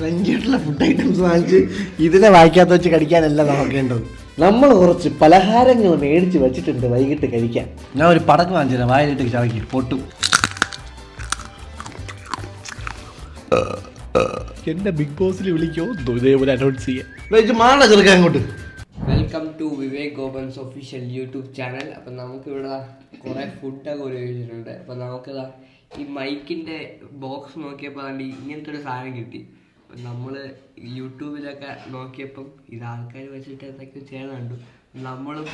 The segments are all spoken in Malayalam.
ക്രഞ്ചിയായിട്ടുള്ള ഫുഡ് ഐറ്റംസ് വാങ്ങിച്ച് ഇതിനെ വായിക്കാത്ത വെച്ച് കടിക്കാനല്ല നോക്കേണ്ടത്. നമ്മൾ കുറച്ച് പലഹാരങ്ങൾ മേടിച്ച് വെച്ചിട്ടുണ്ട് വൈകിട്ട് കഴിക്കാൻ. ഞാൻ ഒരു പടക്ക് വാങ്ങിച്ചു വായിലിട്ട് ചവയ്ക്ക് പൊട്ടും. എന്റെ ബിഗ് ബോസിൽ വിളിക്കോ? ഇതേപോലെ അനൗൺസ് ചെയ്യാം മാള ചെറുക്കാൻ അങ്ങോട്ട്. Welcome to Vivek Gopan's official YouTube channel അപ്പം നമുക്കിവിടെ കുറേ ഫുഡൊക്കെ ഉപയോഗിച്ചിട്ടുണ്ട് അപ്പം നമുക്കിതാ ഈ മൈക്കിന്റെ ബോക്സ് നോക്കിയപ്പോൾ ഇങ്ങനത്തെ ഒരു സാധനം കിട്ടി. നമ്മൾ യൂട്യൂബിലൊക്കെ നോക്കിയപ്പം ഇത് ആൾക്കാർ വെച്ചിട്ട് എന്തൊക്കെയോ ചെയ്യണം കണ്ടു. നമ്മളും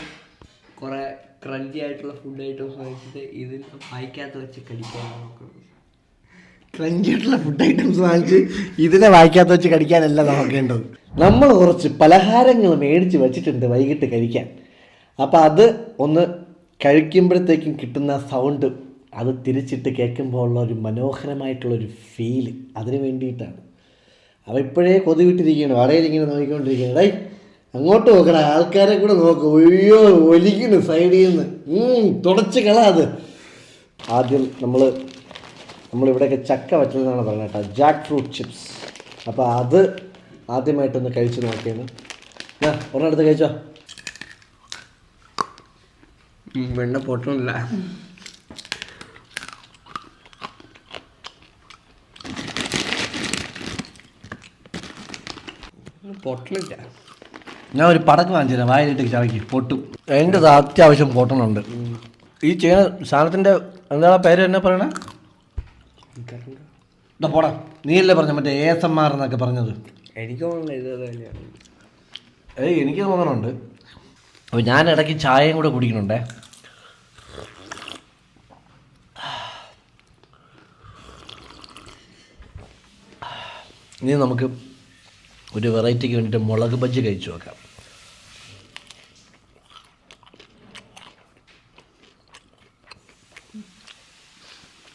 കുറേ ക്രഞ്ചി ആയിട്ടുള്ള ഫുഡ് ഐറ്റംസ് വാങ്ങിച്ചിട്ട് ഇതിൽ വായിക്കാത്ത വെച്ച് കടിക്കാനാണ് നോക്കുന്നത് ക്രഞ്ചിയായിട്ടുള്ള ഫുഡ് ഐറ്റംസ് വാങ്ങിച്ച് ഇതിനെ വായിക്കാത്ത വെച്ച് കടിക്കാനല്ല നോക്കേണ്ടത്. നമ്മൾ കുറച്ച് പലഹാരങ്ങൾ മേടിച്ച് വെച്ചിട്ടുണ്ട് വൈകിട്ട് കഴിക്കാൻ. അപ്പോൾ അത് ഒന്ന് കഴിക്കുമ്പോഴത്തേക്കും കിട്ടുന്ന സൗണ്ട് അത് തിരിച്ചിട്ട് കേൾക്കുമ്പോൾ ഉള്ള ഒരു മനോഹരമായിട്ടുള്ളൊരു ഫീൽ അതിന് വേണ്ടിയിട്ടാണ്. അവ ഇപ്പോഴേ കൊതി വിട്ടിരിക്കുകയാണ് വടയിൽ ഇങ്ങനെ നോക്കിക്കൊണ്ടിരിക്കുകയാണ് ഡൈ അങ്ങോട്ട് നോക്കണ ആൾക്കാരെ കൂടെ നോക്ക്. ഒയ്യോ ഒലിക്കുന്നു സൈഡിൽ നിന്ന്. തുടച്ച് കള അത്. ആദ്യം നമ്മൾ നമ്മളിവിടെയൊക്കെ ചക്ക വച്ചതെന്നാണ് പറയുന്നത് കേട്ടോ ജാക്ക് ഫ്രൂട്ട് ചിപ്സ്. അപ്പോൾ അത് ആദ്യമായിട്ടൊന്ന് കഴിച്ച് നോക്കിയാണ് ഞാൻ ഒരെണ്ണം എടുത്ത് കഴിച്ചോ? വെണ്ണ പൊട്ടണില്ല പൊട്ടണില്ല ഞാൻ ഒരു പടക്ക് വാങ്ങിച്ചു വായിലിട്ട് ചവയ്ക്ക് പൊട്ടും. അതിന്റെ അത്യാവശ്യം പൊട്ടണുണ്ട് ഈ ചെയ്യുന്ന സാധനത്തിന്റെ എന്താ പേര് എന്നാ പറയണേ? ഇതാ പോടാ. നീയല്ലേ പറഞ്ഞ മറ്റേ എ എസ് എം ആർ എന്നൊക്കെ പറഞ്ഞത്. എനിക്ക് തോന്നുന്നില്ല ഏയ് എനിക്ക് തോന്നണുണ്ട്. അപ്പോൾ ഞാൻ ഇടയ്ക്ക് ചായയും കൂടെ കുടിക്കണുണ്ടേ. ഇനി നമുക്ക് ഒരു വെറൈറ്റിക്ക് വേണ്ടിയിട്ട് മുളക് ബജ്ജി കഴിച്ചു നോക്കാം.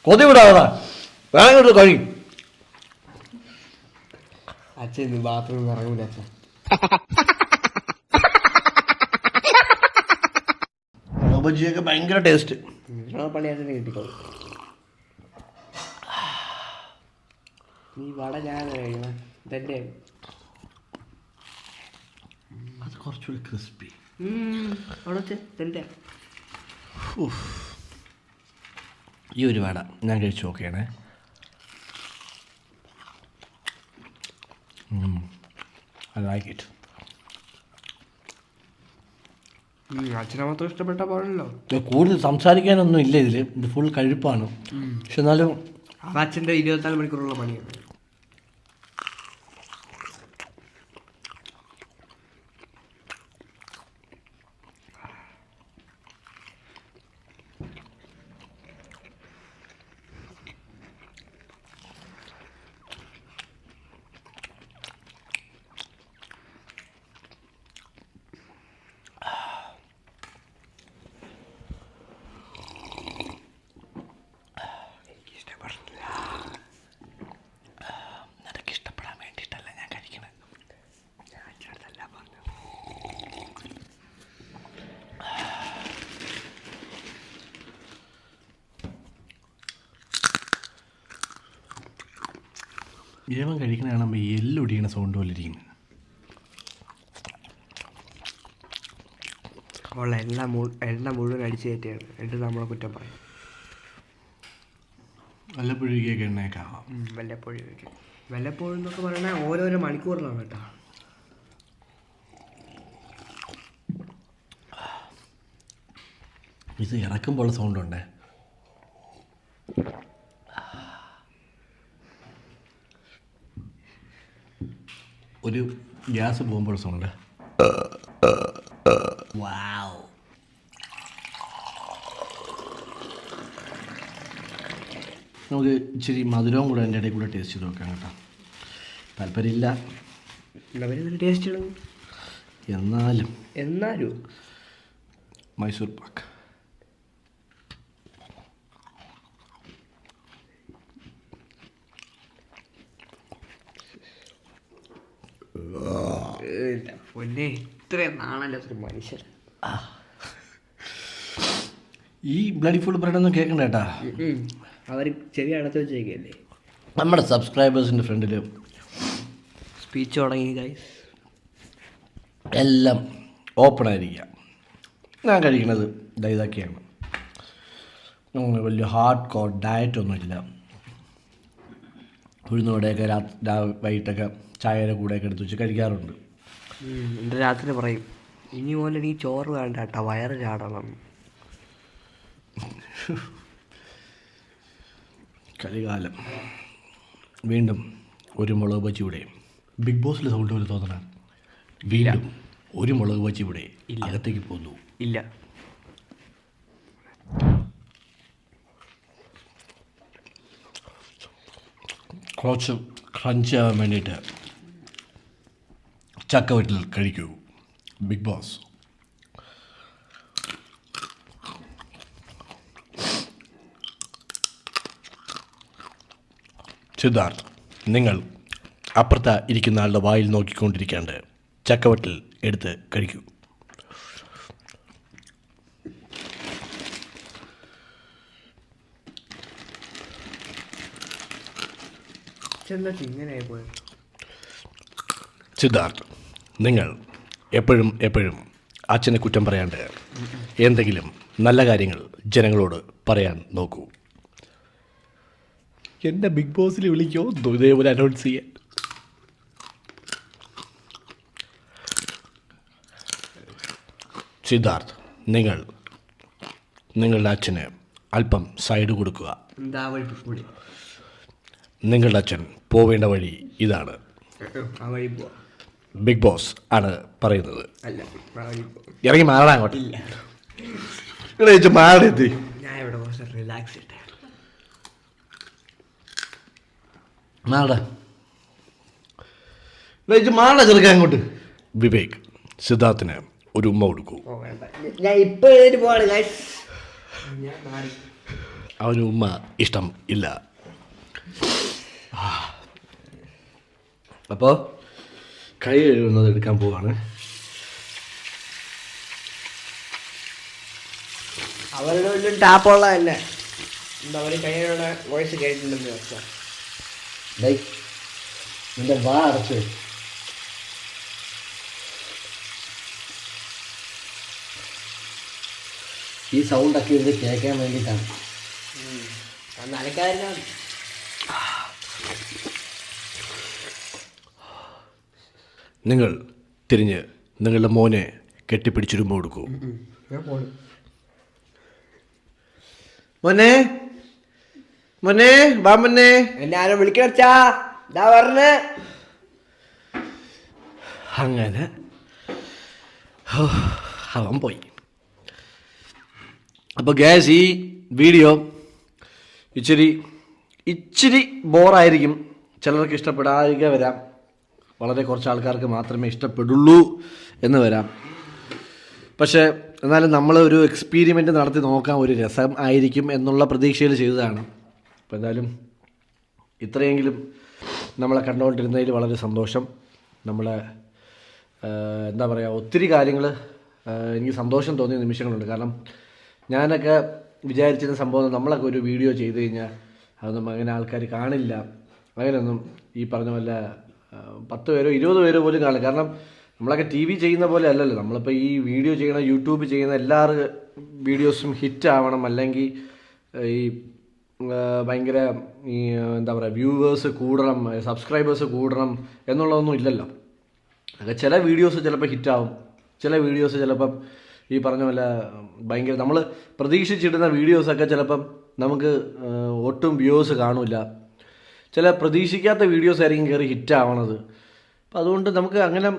കൊതി വിടാതാ വേണമെങ്കിൽ കഴി. അച്ഛൻ ഇന്ന് ബാത്റൂമിൽ ഇറങ്ങൂല അച്ഛൻ. മുളക് ബജ്ജിയൊക്കെ ഭയങ്കര ടേസ്റ്റ്. പണി അച്ഛനെ കിട്ടിക്കോളും നീ വട ഞാൻ കഴിയണം ഇതല്ലേ അത് കുറച്ചുകൂടി ക്രിസ്പി. ഈ ഒരു വേട ഞാൻ കഴിച്ചു നോക്കുകയാണേ ഐ ലൈക്ക് ഇറ്റ് അച്ഛനെ മാത്രം ഇഷ്ടപ്പെട്ട പാടല്ലോ കൂടുതൽ സംസാരിക്കാനൊന്നും ഇല്ല ഇതിൽ. ഇത് ഫുൾ കഴിപ്പാണ്. പക്ഷെ എന്നാലും അത് അച്ഛന്റെ ഇരുപത്തിനാല് മണിക്കൂറുള്ള പണിയാണ്. ഇരവൻ കഴിക്കണതാണ് നമ്മൾ എല്ലൊടിയണ സൗണ്ട് പോലെ ഇരിക്കുന്നു. ഉള്ള എല്ലാം മു- എണ്ണ മുഴുവൻ അടിച്ചു കയറ്റിയാണ്. എന്നിട്ട് നമ്മളെ കുറ്റം പറയും. വല്ലപ്പോഴേക്കൊക്കെ എണ്ണയൊക്കെ ഉം, വല്ലപ്പോഴും എന്നൊക്കെ പറയണേ ഓരോരോ മണിക്കൂറിലാണ് കേട്ടോ. ഇത് ഇറക്കുമ്പോൾ സൗണ്ട് ഉണ്ടേ? ഒരു ഗ്യാസ് പോകുമ്പോൾ സൗണ്ട്. വാവ്. നമുക്ക് ഇച്ചിരി മധുരവും കൂടെ അതിന്റെ ഇടയിൽ കൂടെ ടേസ്റ്റ് ചെയ്ത് നോക്കാം കേട്ടോ. താല്പര്യമില്ല. ടേസ്റ്റ് എന്നാലും എന്നാലും. മൈസൂർ പാക്ക്. പൊന്നെ ഇത്രയും നാണല്ലാത്തൊരു മനുഷ്യൻ. ഈ ബ്ലഡി ഫുൾ ബ്രെഡ് ഒന്നും കേൾക്കണ്ട കേട്ടാ. അവർ ചെവി അടച്ചു വെച്ചേക്കല്ലേ. നമ്മുടെ സബ്സ്ക്രൈബേഴ്സിന്റെ ഫ്രണ്ടിൽ സ്പീച്ച് തുടങ്ങി ഗൈസ് എല്ലാം ഓപ്പൺ ഓപ്പണായിരിക്കുക ഞാൻ കഴിക്കുന്നത് ഇതൊക്കെയാണ്. വലിയ ഹാർഡ് കോർ ഡയറ്റൊന്നുമില്ല ഉഴുന്നോടെയൊക്കെ രാത്രി വൈകിട്ടൊക്കെ ചായയുടെ കൂടെയൊക്കെ എടുത്ത് വെച്ച് കഴിക്കാറുണ്ട്. എന്റെ രാത്രി പറയും ഇനി പോലെ നീ ചോറ് വേണ്ട കേട്ടോ വയറ് ചാടണം. കലികാലം വീണ്ടും ഒരു മുളക് ബജിയുടെ ഇവിടെ. ബിഗ് ബോസിൽ സൗണ്ട് പോലെ തോന്നണ. വീണ്ടും ഒരു മുളക് ബജിയുടെ അകത്തേക്ക് പോന്നു ഇല്ല. കുറച്ച് ക്രഞ്ച് ആവാൻ വേണ്ടിയിട്ട് ചക്കവറ്റിൽ കഴിക്കൂ. ബിഗ് ബോസ് സിദ്ധാർത്ഥ് നിങ്ങൾ അപ്പുറത്ത ഇരിക്കുന്ന ആളുടെ വായിൽ നോക്കിക്കൊണ്ടിരിക്കാണ്ട് ചക്കവട്ടിൽ എടുത്ത് കഴിക്കൂ. സിദ്ധാർത്ഥ് നിങ്ങൾ എപ്പോഴും എപ്പോഴും അച്ഛനെ കുറ്റം പറയാണ്ട് എന്തെങ്കിലും നല്ല കാര്യങ്ങൾ ജനങ്ങളോട് പറയാൻ നോക്കൂ. എന്നെ ബിഗ് ബോസിൽ വിളിക്കോ? ഇതേപോലെ അനൗൺസ് ചെയ്യാൻ. സിദ്ധാർത്ഥ് നിങ്ങൾ നിങ്ങളുടെ അച്ഛന് അല്പം സൈഡ് കൊടുക്കുക. നിങ്ങളുടെ അച്ഛൻ പോവേണ്ട വഴി ഇതാണ്. ആ വഴി പോവാ. ബിഗ് ബോസ് ആണ് പറയുന്നത്. ഇറങ്ങി മാറാൻ അങ്ങോട്ട്. ഇവിടെ മാറെത്തി ഞാൻ ഇവിടെ കുറച്ച് റിലാക്സ് ഇട്ടെ. ചെറുക്കാൻ അങ്ങോട്ട്. വിവേക് സിദ്ധാർത്ഥിന് ഒരു ഉമ്മ കൊടുക്കൂ. ഓ വേണ്ട. ഞാൻ ഇപ്പൊ പോവാണ് ഗൈസ് ഞാൻ മാറി. അവന് ഉമ്മ ഇഷ്ടം ഇല്ല. അപ്പോൾ കൈ കഴുകുന്നത് എടുക്കാൻ പോവാണ്. അവരുടെ വലിയ ടാപ്പുള്ളതല്ലേ എന്താ അവർ കൈയിലുള്ള വോയിസ് കേട്ടിട്ടുണ്ടെന്ന് വെച്ചാൽ ഡേയ് നിന്റെ വാ അടച്ചു ഈ സൗണ്ടൊക്കെ ഇത് കേൾക്കാൻ വേണ്ടിയിട്ടാണ്. നനക്കാരനാണ് നിങ്ങൾ തിരിഞ്ഞ് നിങ്ങളുടെ മോനെ കെട്ടിപ്പിടിച്ചിരുമ്പോ കൊടുക്കൂ മോനെ? മോനെ? വാ മോനെ. എന്നെ ആരോ വിളിക്കണച്ചാ ഇതാ പറഞ്ഞ്. അങ്ങനെ. ഹോ, അവൻ പോയി. അപ്പോൾ ഗ്യാസ് ഈ വീഡിയോ ഇച്ചിരി ഇച്ചിരി ബോറായിരിക്കും ചിലർക്ക് ഇഷ്ടപ്പെടാതിരിക്കുക വരാം. വളരെ കുറച്ച് ആൾക്കാർക്ക് മാത്രമേ ഇഷ്ടപ്പെടുള്ളൂ എന്ന് വരാം. പക്ഷേ എന്നാലും നമ്മൾ ഒരു എക്സ്പീരിമെന്റ് നടത്തി നോക്കാൻ ഒരു രസം ആയിരിക്കും എന്നുള്ള പ്രതീക്ഷയിൽ ചെയ്തതാണ്. അപ്പോൾ എന്തായാലും ഇത്രയെങ്കിലും നമ്മളെ കണ്ടുകൊണ്ടിരുന്നതിൽ വളരെ സന്തോഷം. നമ്മളെ എന്താ പറയുക ഒത്തിരി കാര്യങ്ങൾ എനിക്ക് സന്തോഷം തോന്നിയ നിമിഷങ്ങളുണ്ട്. കാരണം ഞാനൊക്കെ വിചാരിച്ചിരുന്ന സംഭവം നമ്മളൊക്കെ ഒരു വീഡിയോ ചെയ്ത് കഴിഞ്ഞാൽ അതൊന്നും അങ്ങനെ ആൾക്കാർ കാണില്ല. അങ്ങനെയൊന്നും ഈ പറഞ്ഞ ആഹ്, പത്ത് പേരോ ഇരുപത് പേരോ പോലും കാണില്ല കാരണം നമ്മളൊക്കെ ടി വി ചെയ്യുന്ന പോലെ അല്ലല്ലോ. നമ്മളിപ്പോൾ ഈ വീഡിയോ ചെയ്യണ യൂട്യൂബ് ചെയ്യുന്ന എല്ലാ വീഡിയോസും ഹിറ്റ് ആവണം. അല്ലെങ്കിൽ ഈ ഭയങ്കര ഈ എന്താ പറയുക വ്യൂവേഴ്സ് കൂടണം സബ്സ്ക്രൈബേഴ്സ് കൂടണം എന്നുള്ളതൊന്നും ഇല്ലല്ലോ. അതൊക്കെ ചില വീഡിയോസ് ചിലപ്പോൾ ഹിറ്റാവും ചില വീഡിയോസ് ചിലപ്പം ഈ പറഞ്ഞ പോലെ ഭയങ്കര നമ്മൾ പ്രതീക്ഷിച്ചിടുന്ന വീഡിയോസൊക്കെ ചിലപ്പം നമുക്ക് ഒട്ടും വ്യൂവേഴ്സ് കാണില്ല ചില പ്രതീക്ഷിക്കാത്ത വീഡിയോസ് ആയിരിക്കും കയറി ഹിറ്റാവണത് അപ്പം അതുകൊണ്ട് നമുക്ക് അങ്ങനെ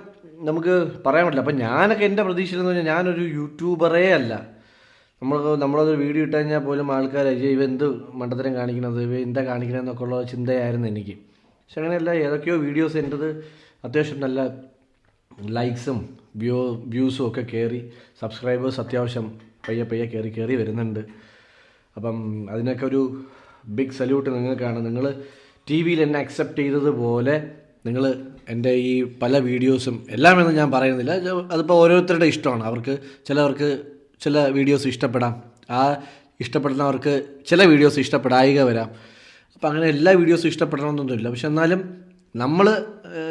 നമുക്ക് പറയാൻ പറ്റില്ല. അപ്പം ഞാനൊക്കെ എന്റെ പ്രതീക്ഷയിലെന്ന് പറഞ്ഞാൽ ഞാനൊരു യൂട്യൂബറേ അല്ല. നമ്മൾ നമ്മളതൊരു വീഡിയോ ഇട്ട് കഴിഞ്ഞാൽ പോലും ആൾക്കാർ ഇവ എന്ത് മണ്ടത്തരം കാണിക്കണത്? ഇവ എന്താ കാണിക്കണമെന്നൊക്കെ ഉള്ള ചിന്തയായിരുന്നു എനിക്ക്. പക്ഷെ അങ്ങനെയല്ല ഏതൊക്കെയോ വീഡിയോസ് എന്റെത് അത്യാവശ്യം നല്ല ലൈക്സും വ്യൂ വ്യൂസും ഒക്കെ കയറി സബ്സ്ക്രൈബേഴ്സ് അത്യാവശ്യം പയ്യെ പയ്യെ കയറി കയറി വരുന്നുണ്ട്. അപ്പം അതിനൊക്കെ ഒരു ബിഗ് സല്യൂട്ട് നിങ്ങൾക്കാണ്. നിങ്ങൾ ടി വിയിൽ എന്നെ അക്സെപ്റ്റ് ചെയ്തതുപോലെ നിങ്ങൾ എന്റെ ഈ പല വീഡിയോസും എല്ലാം എന്ന് ഞാൻ പറയുന്നില്ല. അതിപ്പോൾ ഓരോരുത്തരുടെ ഇഷ്ടമാണ്. അവർക്ക് ചിലവർക്ക് ചില വീഡിയോസ് ഇഷ്ടപ്പെടാം. ആ ഇഷ്ടപ്പെടുന്നവർക്ക് ചില വീഡിയോസ് ഇഷ്ടപ്പെടായിക വരാം. അപ്പം അങ്ങനെ എല്ലാ വീഡിയോസും ഇഷ്ടപ്പെടണമെന്നൊന്നുമില്ല. പക്ഷെ എന്നാലും നമ്മൾ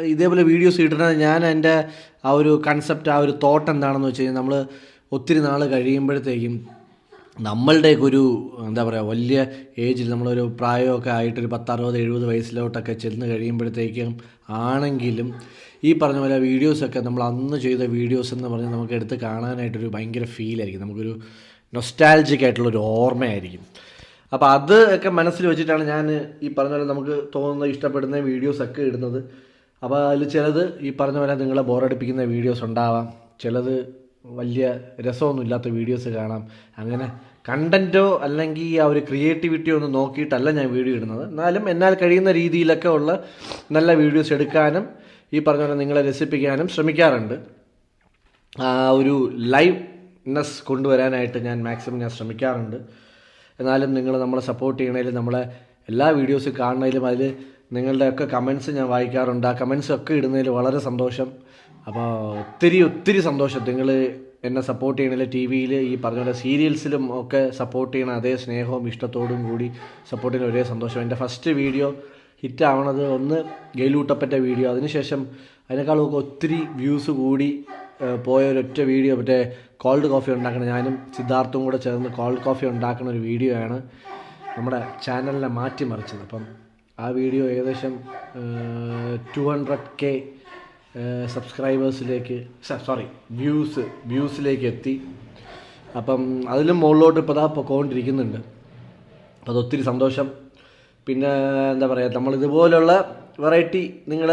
ഇതേപോലെ വീഡിയോസ് ഇടുന്നത് ഞാൻ എന്റെ ആ ഒരു കൺസെപ്റ്റ് ആ ഒരു തോട്ട് എന്താണെന്ന് വെച്ച് കഴിഞ്ഞാൽ നമ്മൾ ഒത്തിരി നാൾ കഴിയുമ്പോഴത്തേക്കും നമ്മളുടെയൊക്കെ ഒരു എന്താ പറയുക വലിയ ഏജിൽ നമ്മളൊരു പ്രായമൊക്കെ ആയിട്ടൊരു പത്തറുപത് എഴുപത് വയസ്സിലോട്ടൊക്കെ ചെന്ന് കഴിയുമ്പോഴത്തേക്കും ആണെങ്കിലും ഈ പറഞ്ഞ പോലെ വീഡിയോസൊക്കെ നമ്മൾ അന്ന് ചെയ്ത വീഡിയോസ് എന്ന് പറഞ്ഞാൽ നമുക്ക് എടുത്ത് കാണാനായിട്ടൊരു ഭയങ്കര ഫീലായിരിക്കും നമുക്കൊരു നൊസ്റ്റാലജിക് ആയിട്ടുള്ളൊരു ഓർമ്മയായിരിക്കും. അപ്പോൾ അത് ഒക്കെ മനസ്സിൽ വെച്ചിട്ടാണ് ഞാൻ ഈ പറഞ്ഞ പോലെ നമുക്ക് തോന്നുന്ന ഇഷ്ടപ്പെടുന്ന വീഡിയോസൊക്കെ ഇടുന്നത്. അപ്പോൾ അതിൽ ചിലത് ഈ പറഞ്ഞ പോലെ നിങ്ങളെ ബോറടിപ്പിക്കുന്ന വീഡിയോസ് ഉണ്ടാവാം. ചിലത് വലിയ രസമൊന്നുമില്ലാത്ത വീഡിയോസ് കാണാം. അങ്ങനെ കണ്ടന്റോ അല്ലെങ്കിൽ ആ ഒരു ക്രിയേറ്റിവിറ്റിയോ ഒന്നും നോക്കിയിട്ടല്ല ഞാൻ വീഡിയോ ഇടുന്നത്. എന്നാലും എന്നാൽ കഴിയുന്ന രീതിയിലൊക്കെ ഉള്ള നല്ല വീഡിയോസ് എടുക്കാനും ഈ പറഞ്ഞ പോലെ നിങ്ങളെ രസിപ്പിക്കാനും ശ്രമിക്കാറുണ്ട്. ആ ഒരു ലൈവ്നെസ് കൊണ്ടുവരാനായിട്ട് ഞാൻ മാക്സിമം ഞാൻ ശ്രമിക്കാറുണ്ട്. എന്നാലും നിങ്ങൾ നമ്മളെ സപ്പോർട്ട് ചെയ്യണേലും നമ്മളെ എല്ലാ വീഡിയോസും കാണണേലും അതിൽ നിങ്ങളുടെയൊക്കെ കമൻസ് ഞാൻ വായിക്കാറുണ്ട്. ആ കമൻസ് ഒക്കെ ഇടുന്നതിൽ വളരെ സന്തോഷം. അപ്പോൾ ഒത്തിരി ഒത്തിരി സന്തോഷം. നിങ്ങൾ എന്നെ സപ്പോർട്ട് ചെയ്യണില്ല ടി വിയിൽ ഈ പറഞ്ഞ പോലെ സീരിയൽസിലും ഒക്കെ സപ്പോർട്ട് ചെയ്യണ അതേ സ്നേഹവും ഇഷ്ടത്തോടും കൂടി സപ്പോർട്ട് ചെയ്യുന്ന ഒരേ സന്തോഷം. എന്റെ ഫസ്റ്റ് വീഡിയോ ഹിറ്റ് ആവണത് ഒന്ന് ഗെയിലൂട്ടപ്പന്റെ വീഡിയോ അതിനുശേഷം അതിനേക്കാളും ഒത്തിരി വ്യൂസ് കൂടി പോയ ഒരൊറ്റ വീഡിയോ മറ്റേ കോൾഡ് കോഫി ഉണ്ടാക്കുന്ന ഞാനും സിദ്ധാർത്ഥും കൂടെ ചേർന്ന് കോൾഡ് കോഫി ഉണ്ടാക്കുന്ന ഒരു വീഡിയോ ആണ് നമ്മുടെ ചാനലിനെ മാറ്റിമറിച്ചത്. അപ്പം ആ വീഡിയോ ഏകദേശം ടു ഹൺഡ്രഡ് കെ സബ്സ്ക്രൈബേഴ്സിലേക്ക് സോറി വ്യൂസ് വ്യൂസിലേക്ക് എത്തി. അപ്പം അതിലും മുകളിലോട്ട് ഇപ്പോൾ ഇതാ പൊക്കോണ്ടിരിക്കുന്നുണ്ട്. അത് ഒത്തിരി സന്തോഷം. പിന്നെ എന്താ പറയുക നമ്മൾ ഇതുപോലുള്ള വെറൈറ്റി നിങ്ങൾ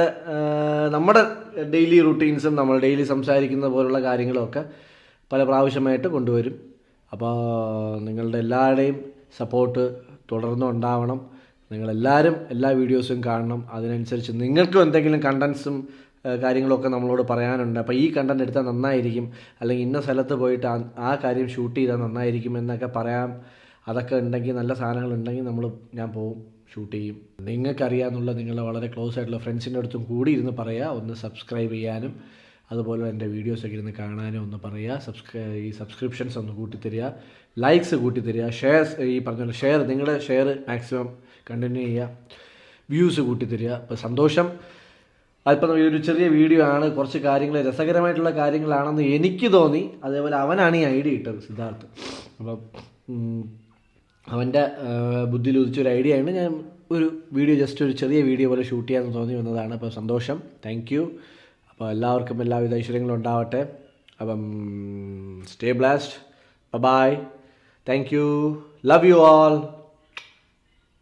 നമ്മുടെ ഡെയിലി റുട്ടീൻസും നമ്മൾ ഡെയിലി സംസാരിക്കുന്ന പോലുള്ള കാര്യങ്ങളൊക്കെ പല പ്രാവശ്യമായിട്ട് കൊണ്ടുവരും. അപ്പോൾ നിങ്ങളുടെ എല്ലാവരുടെയും സപ്പോർട്ട് തുടർന്നും ഉണ്ടാവണം നിങ്ങളെല്ലാവരും എല്ലാ വീഡിയോസും കാണണം. അതിനനുസരിച്ച് നിങ്ങൾക്കും എന്തെങ്കിലും കണ്ടൻസും കാര്യങ്ങളൊക്കെ നമ്മളോട് പറയാനുണ്ട്. അപ്പോൾ ഈ കണ്ടന്റ് എടുത്താൽ നന്നായിരിക്കും. അല്ലെങ്കിൽ ഇന്ന സ്ഥലത്ത് പോയിട്ട് ആ- കാര്യം ഷൂട്ട് ചെയ്താൽ നന്നായിരിക്കും എന്നൊക്കെ പറയാം. അതൊക്കെ ഉണ്ടെങ്കിൽ നല്ല സാധനങ്ങൾ ഉണ്ടെങ്കിൽ നമ്മൾ ഞാൻ പോവും ഷൂട്ട് ചെയ്യും. നിങ്ങൾക്കറിയാമെന്നുള്ള നിങ്ങളുടെ വളരെ ക്ലോസ് ആയിട്ടുള്ള ഫ്രണ്ട്സിന്റെ അടുത്തും കൂടി ഇരുന്ന് പറയുക. ഒന്ന് സബ്സ്ക്രൈബ് ചെയ്യാനും അതുപോലെ എന്റെ വീഡിയോസൊക്കെ ഇരുന്ന് കാണാനും ഒന്ന് പറയുക. സബ്സ്ക്രൈ ഈ സബ്സ്ക്രിപ്ഷൻസ് ഒന്ന് കൂട്ടിത്തരിക. ലൈക്സ് കൂട്ടിത്തരിക. ഷെയർസ് ഈ പറഞ്ഞ ഷെയർ നിങ്ങളുടെ ഷെയർ മാക്സിമം കണ്ടിന്യൂ ചെയ്യുക. വ്യൂസ് കൂട്ടിത്തരിക. അപ്പോൾ സന്തോഷം. അല്പം ഒരു ചെറിയ വീഡിയോ ആണ്. കുറച്ച് കാര്യങ്ങൾ രസകരമായിട്ടുള്ള കാര്യങ്ങളാണെന്ന് എനിക്ക് തോന്നി. അതേപോലെ അവനാണ് ഈ ഐഡിയ ഇട്ടത് സിദ്ധാർത്ഥ്. അപ്പം അവന്റെ ബുദ്ധിയിൽ ഉദിച്ചൊരു ഐഡിയ ആണ്. ഞാൻ ഒരു വീഡിയോ ജസ്റ്റ് ഒരു ചെറിയ വീഡിയോ പോലെ ഷൂട്ട് ചെയ്യാമെന്ന് തോന്നി വന്നതാണ്. അപ്പോൾ സന്തോഷം. താങ്ക് യു അപ്പോൾ എല്ലാവർക്കും എല്ലാവിധ ഐശ്വര്യങ്ങളും ഉണ്ടാവട്ടെ. അപ്പം stay blast bye thank you love you all